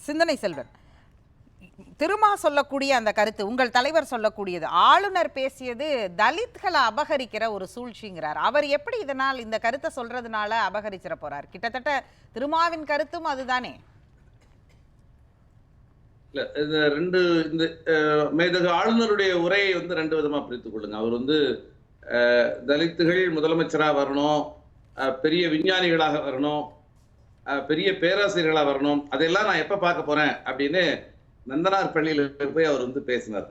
சிந்தனை செல்வன். திருமா சொல்லக்கூடிய அந்த கருத்து உங்கள் தலைவர் சொல்லக்கூடியது ஆளுநர் பேசியது தலித்களை அபகரிக்கிற ஒரு சூழ்ச்சிங்கிறார். அவர் எப்படி இதனால் இந்த கருத்தை சொல்றதுனால அபகரிச்சிட போறார்? கிட்டத்தட்ட திருமாவின் கருத்தும் அதுதானே? இல்ல இந்த ரெண்டு இந்த மேதகு ஆளுநருடைய உரையை வந்து ரெண்டு விதமா பிரித்துக் கொள்ளுங்க. அவர் வந்து அஹ், தலித்துகள் முதலமைச்சரா வரணும் பெரிய விஞ்ஞானிகளாக வரணும் பெரிய பேராசிரியர்களா வரணும். அதெல்லாம் நான் எப்ப பார்க்க போறேன் அப்படின்னு நந்தனார் பள்ளியில போய் அவர் வந்து பேசினார்.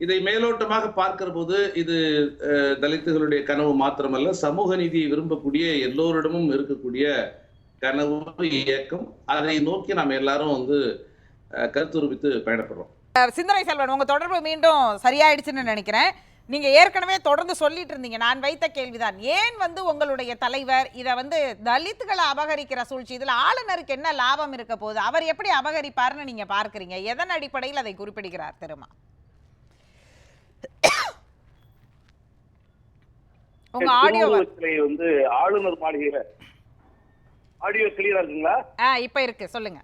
இதை மேலோட்டமாக பார்க்கிற போது இது அஹ், தலித்துகளுடைய கனவு மாத்திரமல்ல சமூக நீதியை விரும்பக்கூடிய எல்லோரிடமும் இருக்கக்கூடிய கனவு இயக்கம் அதை நோக்கி நாம் எல்லாரும் வந்து அஹ், கருத்துருவித்து பயணப்படுறோம். சிந்தனை செல்வன் உங்க தொடர்பு மீண்டும் சரியாயிடுச்சுன்னு நினைக்கிறேன். நீங்க ஏற்கனவே தொடர்ந்து சொல்லிட்டு இருந்தீங்க. நான் வைத்த கேள்விதான். ஏன் வந்து உங்களுடைய தலைவர் இதை வந்து தலித்துகளை அபகரிக்கிற சூழ்ச்சி இதுல ஆளுநருக்கு என்ன லாபம் இருக்க போகுது? அவர் எப்படி அபகரிப்பார்னு நீங்க பார்க்கறீங்க? எதன் அடிப்படையில் அதை குறிப்பிடுகிறார் திருமா உங்க ஆடியோ வந்து ஆளுநர் மாளிகையில ஆடியோ கிளியரா இருக்குங்களா? ஆ இப்ப இருக்கு. சொல்லுங்க.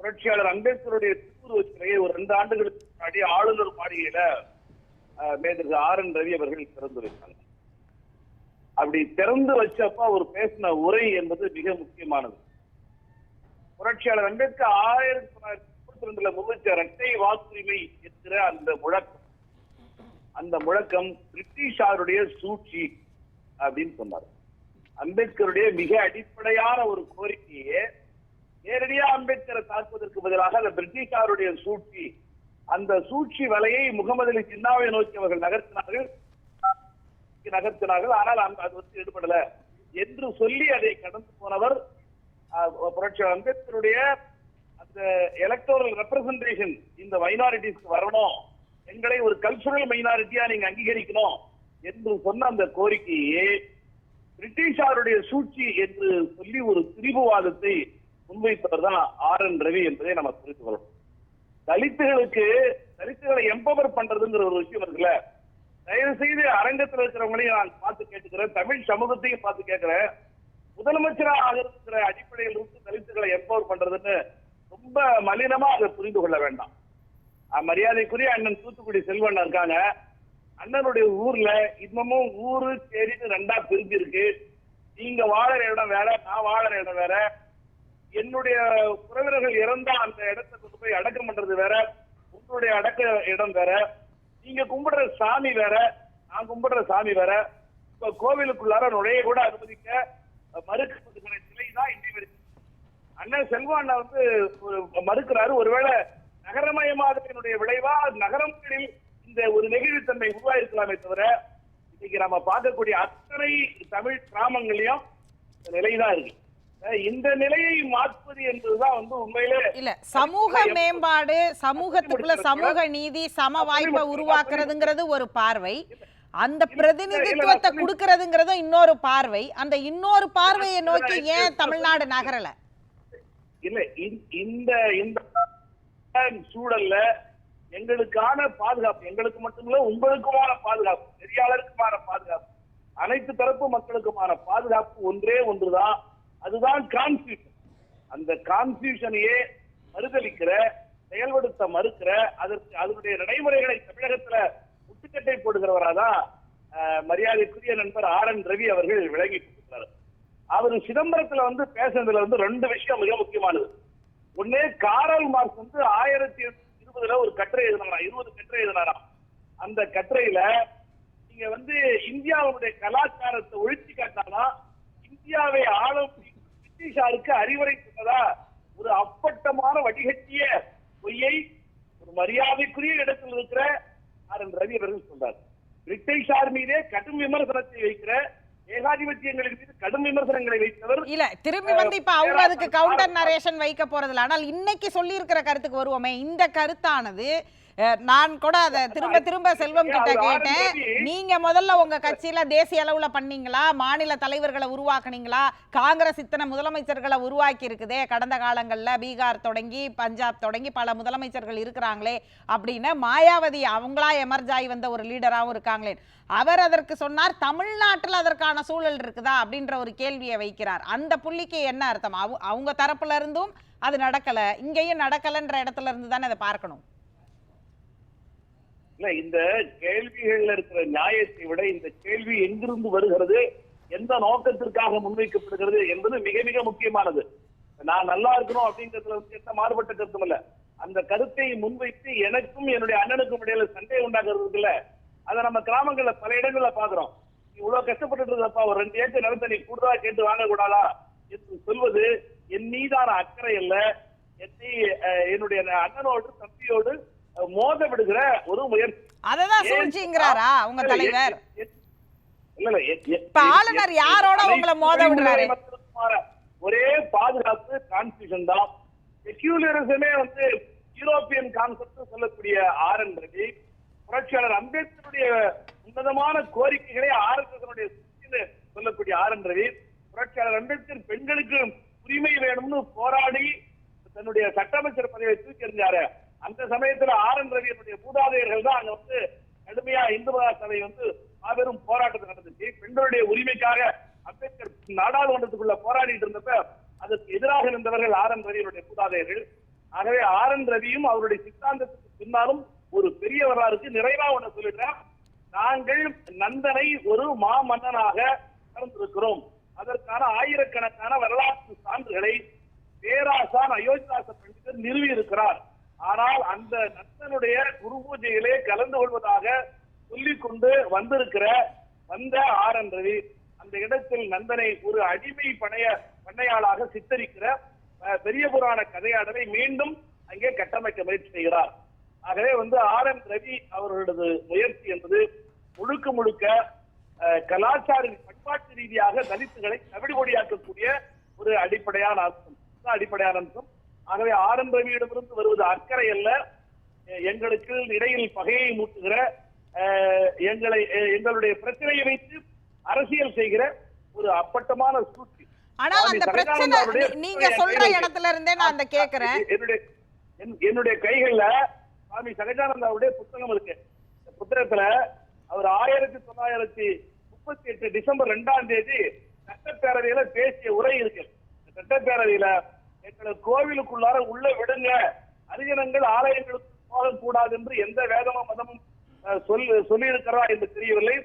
புரட்சியாளர் அம்பேத்கருடைய திருவுருவ சிலையை ஒரு ரெண்டு ஆண்டுகளுக்கு முன்னாடி ஆளுநர் மாளிகையில அஹ், மேதகு ஆர் என் ரவி அவர்கள் திறந்து வைத்தாங்க. அப்படி திறந்து வச்சப்ப அவர் பேசின உரை என்பது மிக முக்கியமானது. புரட்சியாளர் அம்பேத்கர் ஆயிரத்தி தொள்ளாயிரத்தி முப்பத்தி ரெண்டுல முன்னிச்ச இரட்டை வாக்குரிமை என்கிற அந்த முழக்கம். அந்த முழக்கம் பிரிட்டிஷாருடைய சூழ்ச்சி அப்படின்னு சொன்னார். அம்பேத்கருடைய மிக அடிப்படையான ஒரு கோரிக்கையே நேரடியா அம்பேத்கரை தாக்குவதற்கு பதிலாக அந்த பிரிட்டிஷாருடைய சூழ்ச்சி அந்த சூழ்ச்சி வலையை முகமது அலி ஜின்னாவை நோக்கி அவர்கள் நகர்த்தினார்கள். நகர்த்தினார்கள். ஆனால் அந்த- அது வந்து ஈடுபடல. என்று சொல்லி அதை கடந்து போனவர் புரட்சி அம்பேத்கருடைய அந்த எலக்டோரல் ரெப்ரசன்டேஷன் இந்த மைனாரிட்டிஸ்க்கு வரணும். எங்களை ஒரு கல்ச்சுரல் மைனாரிட்டியா நீங்க அங்கீகரிக்கணும் என்று சொன்ன அந்த கோரிக்கையே பிரிட்டிஷாருடைய சூழ்ச்சி என்று சொல்லி ஒரு திரிபுவாதத்தை முன்வைத்தவர் தான் ஆர் என் ரவி என்பதை நம்ம புரிந்து கொள்ளணும். தலித்துகளுக்கு தலித்துகளை எம்பவர் பண்றதுங்கிற ஒரு விஷயம் இருக்குல்ல? தயவு செய்து அரங்கத்தில் இருக்கிறவங்களையும் நான் பார்த்து கேட்டுக்கிறேன். தமிழ் சமூகத்தையும் பார்த்து கேட்கிறேன். முதலமைச்சராக இருக்கிற அடிப்படையில் இருந்து தலித்துகளை எம்பவர் பண்றதுன்னு ரொம்ப மலினமா அதை புரிந்து கொள்ள வேண்டாம். மரியாதைக்குரிய அண்ணன் தூத்துக்குடி செல்வன் இருக்காங்க. அண்ணனுடைய ஊர்ல இன்னமும் ஊரு சேரின்னு ரெண்டா பிரிஞ்சு இருக்கு நீங்க வாழற இடம் வேற நான் வாழற இடம் வேற. என்னுடைய உறவினர்கள் இறந்தா அந்த இடத்தை கொண்டு போய் அடக்கம் பண்றது வேற உங்களுடைய அடக்க இடம் வேற நீங்க கும்பிடுற சாமி வேற நான் கும்பிடுற சாமி வேற இப்ப கோவிலுக்குள்ளார நுழைய கூட அனுமதிக்க மறுக்கப்படுகிற நிலை தான் இன்றைய வரைக்கும் அண்ணன் செல்வா அண்ணா வந்து மறுக்கிறாரு ஒருவேளை நகரமயமாதலினுடைய விளைவா நகரங்களில் இந்த ஒரு நெகிழ்வுத்தன்மை உருவாயிருக்கலாமே தவிர இன்னைக்கு நம்ம பார்க்கக்கூடிய அத்தனை தமிழ் கிராமங்களையும் நிலைதான் இருக்கு. இந்த நிலையை மாற்றுவது என்பதுதான் வந்து உண்மையிலே இல்ல சமூக மேம்பாடு சமூகத்துக்குள்ள சமூக நீதி சம வாய்ப்பை உருவாக்குறதுங்கிறது ஒரு பார்வை. அந்த பிரதிநிதித்துவத்தை கொடுக்கறதுங்கிறதும் இன்னொரு பார்வை. அந்த இன்னொரு பார்வையை நோக்கி ஏன் தமிழ்நாடு நகரல? இல்ல இந்த- இந்த சூழல்ல எங்களுக்கான பாதுகாப்பு எங்களுக்கு மட்டுமில்ல உங்களுக்குமான பாதுகாப்பு நெறியாளருக்குமான பாதுகாப்பு அனைத்து தரப்பு மக்களுக்குமான பாதுகாப்பு ஒன்றே ஒன்றுதான். அதுதான் கான்ஸ்டியூஷன் அந்த கான்ஸ்டியூஷனையே மறுதளிக்கிற செயல்படுத்த மறுக்கிற அதற்கு அதனுடைய நடைமுறைகளை தமிழகத்துல முட்டுக்கட்டை போடுகிறவராதான் அஹ், மரியாதைக்குரிய நண்பர் ஆர் என் ரவி அவர்கள் விளங்கி கொடுக்கிறார். அவர் சிதம்பரத்துல வந்து பேசுனதுல வந்து ரெண்டு விஷயம் மிக முக்கியமானது. ஒண்ணு காரல் மார்க்ஸ் வந்து ஆயிரத்தி இருபதுல ஒரு கட்டுரை எழுதினாராம் இருபது கட்டுரை எழுதினாராம். அந்த கட்டுரையில நீங்க வந்து இந்தியாவுடைய கலாச்சாரத்தை ஒழிச்சு காட்டாதான் இந்தியாவை ஆளும் பிரிட்டிஷாருக்கு அறிவுரை சொன்னதா? ஒரு அப்பட்டமான வடிகட்டிய பொய்யை ஒரு மரியாதைக்குரிய இடத்தில் இருக்கிற ஆர் என் ரவி அவர்கள் சொல்றார். பிரிட்டிஷார் மீதே கடும் விமர்சனத்தை வைக்கிற ஏகாதிபத்தியங்களின் மீது கடும் விமர்சனங்களை வைத்தவர் இல்ல திரும்பி வந்து இப்ப அவங்க அதுக்கு கவுண்டர் நரேஷன் வைக்க போறதில்ல. ஆனால் இன்னைக்கு சொல்லி இருக்கிற கருத்துக்கு வருவோமே. இந்த கருத்தானது நான் கூட அதை திரும்ப திரும்ப செல்வம் கிட்ட கேட்டேன். நீங்க முதல்ல உங்க கட்சியில தேசிய அளவுல பண்ணீங்களா? மாநில தலைவர்களை உருவாக்குனீங்களா? காங்கிரஸ் இத்தனை முதலமைச்சர்களை உருவாக்கி இருக்குதே. கடந்த காலங்கள்ல பீகார் தொடங்கி பஞ்சாப் தொடங்கி பல முதலமைச்சர்கள் இருக்கிறாங்களே அப்படின்னு மாயாவதி அவங்களா எமர்ஜ் ஆகி வந்த ஒரு லீடராகவும் இருக்காங்களே. அவர் அதற்கு சொன்னார் தமிழ்நாட்டில் அதற்கான சூழல் இருக்குதா? அப்படின்ற ஒரு கேள்வியை வைக்கிறார். அந்த புள்ளிக்கு என்ன அர்த்தம்? அவ- அவங்க தரப்புல இருந்தும் அது நடக்கல. இங்கேயும் நடக்கலன்ற இடத்துல இருந்து தானே அதை பார்க்கணும். இல்ல இந்த கேள்விகள்ல இருக்கிற நியாயத்தை விட இந்த கேள்வி எங்கிருந்து வருகிறது எந்த நோக்கத்திற்காக முன்வைக்கப்படுகிறது என்பது மிக மிக முக்கியமானது. நான் நல்லா இருக்கணும் அப்படிங்கிறதுல வந்து எந்த மாறுபட்ட கருத்தும் இல்ல. அந்த கருத்தை முன்வைத்து எனக்கும் என்னுடைய அண்ணனுக்கும் இடையில சண்டை உண்டாகிறது இல்ல அதை நம்ம கிராமங்கள்ல பல இடங்கள்ல பாக்குறோம். நீ இவ்வளவு கஷ்டப்பட்டு இருக்கப்பா ஒரு ரெண்டு ஏக்கர் நிலத்தை நீ கூடுதலா கேட்டு வாங்கக்கூடாதா என்று சொல்வது என் மீதான அக்கறை அல்ல. என்னை என்னுடைய அண்ணனோடு தம்பியோடு மோத விடுகிற ஒரு முயற்சி. அததான் சூழ்ச்சிங்கிறாரா உங்க தலைவர்? ஆளுநர் யாரோட உங்களை மோத விடுறாரு? ஒரே பாதுகாப்பு கான்ஸ்டியூஷன் தான். செக்யூலரிசமே வந்து யூரோப்பியன் கான்செப்ட் சொல்லக்கூடிய ஆர் என் ரவி புரட்சியாளர் அம்பேத்கருடைய உன்னதமான கோரிக்கைகளை ஆர்எஸ்எஸ் சொல்லக்கூடிய ஆர் என் ரவி புரட்சியாளர் அம்பேத்கர் பெண்களுக்கு உரிமை வேணும்னு போராடி தன்னுடைய சட்டமைச்சர் பதவியை தூக்கி எறிஞ்சாரு. அந்த சமயத்துல ஆர் என் ரவியினுடைய மூதாதையர்கள் தான் அங்க வந்து கடுமையா இந்து மகா சபை வந்து மாபெரும் போராட்டத்தை நடந்துச்சு. பெண்களுடைய உரிமைக்காக அம்பேத்கர் நாடாளுமன்றத்துக்குள்ள போராடிட்டு இருந்தப்ப அதற்கு எதிராக இருந்தவர்கள் ஆர் என் ரவியினுடைய மூதாதையர்கள் ஆகவே ஆர் என் ரவியும் அவருடைய சித்தாந்தத்துக்கு பின்னாலும் ஒரு பெரிய வரலாறுக்கு நிறைவா ஒண்ணு சொல்லிடுறேன். நாங்கள் நந்தனை ஒரு மாமன்னனாக கலந்திருக்கிறோம் அதற்கான ஆயிரக்கணக்கான வரலாற்று சான்றுகளை பேராசான் அயோத்திதாச பண்டிதர் நிறுவி இருக்கிறார் ஆனால் அந்த நந்தனுடைய குரு பூஜையிலே கலந்து கொள்வதாக சொல்லிக் கொண்டு வந்திருக்கிற வந்த ஆர் என் ரவி அந்த இடத்தில் நந்தனை ஒரு அடிமை பணைய பண்ணையாளாக சித்தரிக்கிற அஹ், பெரிய புராண கதையாடலை மீண்டும் அங்கே கட்டமைக்க முயற்சி செய்கிறார். ஆகவே வந்து ஆர் என் ரவி அவர்களது முயற்சி என்பது முழுக்க முழுக்க அஹ், கலாச்சார பண்பாட்டு ரீதியாக தலித்துகளை தவிடுபொடியாக்கக்கூடிய ஒரு அடிப்படையான அம்சம். அடிப்படையான அம்சம்? ஆகவே ஆர் என் ரவியிடமிருந்து வருவது அக்கறை அல்ல. எங்களுக்கு இடையில் பகையை மூட்டுகிற எங்களை எங்களுடைய பிரச்சனையை வைத்து அரசியல் செய்கிற ஒரு அப்பட்டமான சூழ்ச்சி. சுவாமி அந்த பிரச்சனை நீங்க சொல்ற இடத்துல இருந்தே நான் அந்த கேக்குறேன். என்னுடைய என்- என்னுடைய கைகள்ல சுவாமி சகஜானந்தாவுடைய புத்தகம் இருக்கு. இந்த புத்தகத்துல அவர் ஆயிரத்தி தொள்ளாயிரத்தி முப்பத்தி எட்டு டிசம்பர் ரெண்டாம் தேதி சட்டப்பேரவையில பேசிய உரை இருக்கு. சட்டப்பேரவையில எங்களை கோவிலுக்குள்ளார உள்ள விடுங்க. அரிஜனங்கள் ஆலயங்களுக்கு போகக்கூடாது என்று எந்த வேதமும் மதமும் அஹ், சொல்லி இருக்கிறதா என்று தெரியவில்லை.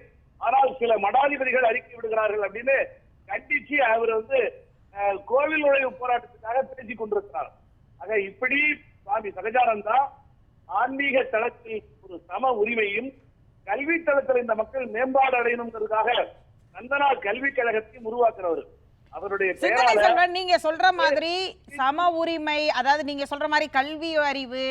ஆனால் சில மடாதிபதிகள் அறிக்கை விடுகிறார்கள் அப்படின்னு கண்டிச்சு அவர் வந்து கோவில் நுழைவு போராட்டத்துக்காக பேசிக் கொண்டிருக்கிறார். ஆக இப்படி சுவாமி சகஜானந்தா ஆன்மீக தளத்தில் ஒரு சம உரிமையும் கல்வி தளத்தில் இந்த மக்கள் மேம்பாடு அடையணுங்கிறதுக்காக நந்தனா கல்விக் கழகத்தையும் உருவாக்குறவர். அவருடைய நீங்க சொல்ற மாதிரி சம உரிமை அதாவது நீங்க சொல்ற மாதிரி கல்வி அறிவு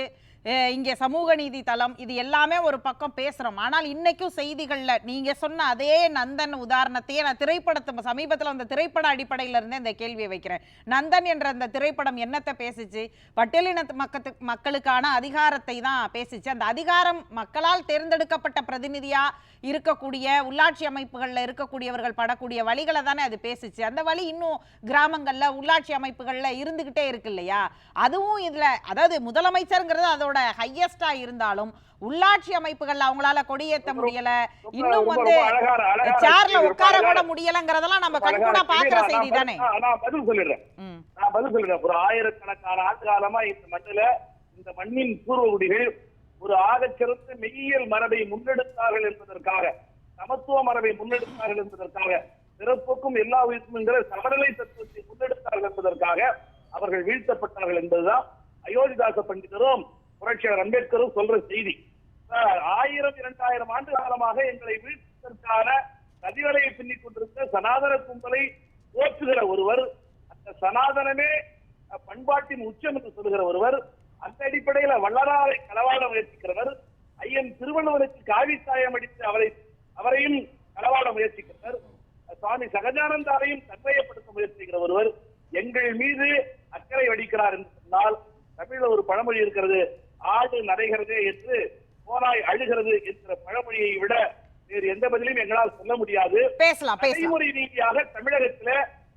இங்கே சமூக நீதி தளம் இது எல்லாமே ஒரு பக்கம் பேசுகிறோம் ஆனால் இன்னைக்கும் செய்திகளில் நீங்கள் சொன்ன அதே நந்தன் உதாரணத்தையே நான் திரைப்படத்து சமீபத்தில் அந்த திரைப்பட அடிப்படையில் இருந்தே இந்த கேள்வியை வைக்கிறேன். நந்தன் என்ற அந்த திரைப்படம் என்னத்தை பேசிச்சு? பட்டியலினத்து மக்கத்து மக்களுக்கான அதிகாரத்தை தான் பேசிச்சு. அந்த அதிகாரம் மக்களால் தேர்ந்தெடுக்கப்பட்ட பிரதிநிதியாக இருக்கக்கூடிய உள்ளாட்சி அமைப்புகளில் இருக்கக்கூடியவர்கள் படக்கூடிய வழிகளை தானே அது பேசிச்சு. அந்த வழி இன்னும் கிராமங்களில் உள்ளாட்சி அமைப்புகளில் இருந்துக்கிட்டே இருக்கு இல்லையா? அதுவும் இதில் அதாவது முதலமைச்சருங்கிறது அதோட ஹையஸ்டா இருந்தாலும் உள்ளாட்சி அமைப்புகள்ல அவங்களால கொடியேத்த முடியல. இன்னும் வந்து சேர்ல உட்கார கூட முடியலங்கிறதெல்லாம் நம்ம கண்கூடா பாக்குற செய்தி. தானே? நான் பதில் சொல்லிடுறேன். நான் பதில் சொல்லிடுறேன். ஒரு ஆயிரக்கணக்கான ஆண்டு காலமா இந்த மண்ணில இந்த மண்ணின் பூர்வகுடிகள் ஒரு ஆகச்சிறந்த மெய்யியல் மரபை முன்னெடுத்தார்கள் என்பதற்காக சமத்துவ மரபை முன்னெடுத்தார்கள் என்பதற்காக பிறப்புக்கும் எல்லா உயிர்க்கும் என்கிற சமநிலை தத்துவத்தை முன்னெடுத்தார்கள் என்பதற்காக அவர்கள் வீழ்த்தப்பட்டார்கள் என்பதுதான் அயோத்திதாச பண்டிதரும் புரட்சியாளர் அம்பேத்கரும் சொல்ற செய்தி. ஆயிரம் இரண்டாயிரம் ஆண்டு காலமாக எங்களை வீழ்த்துவதற்கான நதிவலையை பின்னிக் கொண்டிருந்த சனாதன கும்பலை போற்றுகிற ஒருவர் அந்த சனாதனமே பண்பாட்டின் உச்சம் என்று சொல்லுகிற ஒருவர் அந்த அடிப்படையில வள்ளலாரை களவாட முயற்சிக்கிறவர் ஐயன் திருவள்ளுவருக்கு காவித்தாயம் அடித்து அவரை அவரையும் களவாட முயற்சிக்கிறவர் சுவாமி சகஜானந்தாரையும் தன்மையப்படுத்த முயற்சிக்கிற ஒருவர் எங்கள் மீது அக்கறை வடிக்கிறார் என்று சொன்னால் தமிழ்ல ஒரு பழமொழி இருக்கிறது ஆடு நடைகிறதே என்று போனாய் அழுகிறது என்கிற பழமொழியை விட வேறு எந்த பதிலையும் எங்களால் சொல்ல முடியாது. நடைமுறை ரீதியாக தமிழகத்துல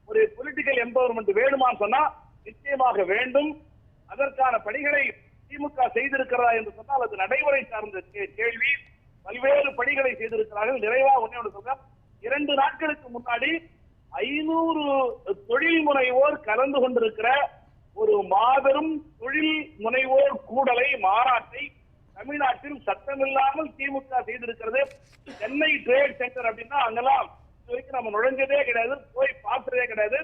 ஒரு பொலிட்டிக்கல் எம்பவர்மெண்ட் வேணுமான்னு சொன்னா நிச்சயமாக வேண்டும். அதற்கான பணிகளை திமுக செய்திருக்கிறதா என்று சொன்னால் அது நடைமுறை சார்ந்த கேள்வி. பல்வேறு பணிகளை செய்திருக்கிறார்கள். நிறைவா ஒன்று சொல்றேன். இரண்டு நாட்களுக்கு முன்னாடி ஐநூறு தொழில் முனைவோர் கலந்து கொண்டிருக்கிற ஒரு மாபெரும் தொழில் முனைவோர் கூடலை மாநாட்டை தமிழ்நாட்டில் சட்டமில்லாமல் திமுக செய்திருக்கிறது. சென்னை ட்ரேட் சென்டர் அப்படின்னா அங்கெல்லாம் வரைக்கும் நம்ம நுழைஞ்சதே கிடையாது போய் பார்த்ததே கிடையாது.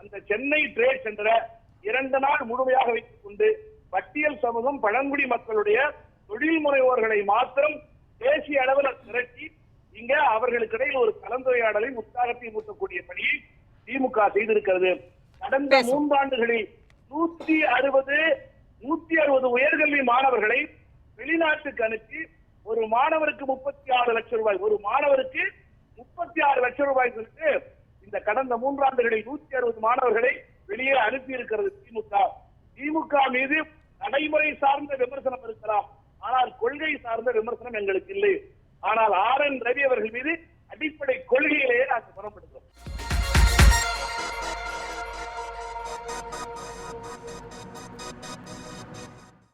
அந்த சென்னை ட்ரேட் சென்டரை இரண்டு நாள் முழுமையாக வைத்துக் கொண்டு பட்டியல் சமூகம் பழங்குடி மக்களுடைய தொழில் முனைவோர்களை மாத்திரம் தேசிய அளவில் திரட்டி இங்க அவர்களுக்கு இடையில் ஒரு கலந்துரையாடலை உற்சாகத்தை ஊட்டக்கூடிய பணியை திமுக செய்திருக்கிறது. கடந்த. மூன்றாண்டுகளில் நூத்தி அறுபது நூத்தி அறுபது உயர்கல்வி மாணவர்களை வெளிநாட்டுக்கு அனுப்பி ஒரு மாணவருக்கு முப்பத்தி ஆறு லட்சம் ரூபாய் ஒரு மாணவருக்கு முப்பத்தி ஆறு லட்சம் ரூபாய் கொடுத்து இந்த கடந்த மூன்றாண்டுகளில் நூத்தி அறுபது மாணவர்களை வெளியே அனுப்பி இருக்கிறது திமுக. திமுக மீது நடைமுறை சார்ந்த விமர்சனம் இருக்கலாம். ஆனால் கொள்கை சார்ந்த விமர்சனம் எங்களுக்கு இல்லை. ஆனால் ஆர் என் ரவி அவர்கள் மீது அடிப்படை கொள்கையிலேயே நாங்கள் புறப்படுகிறோம்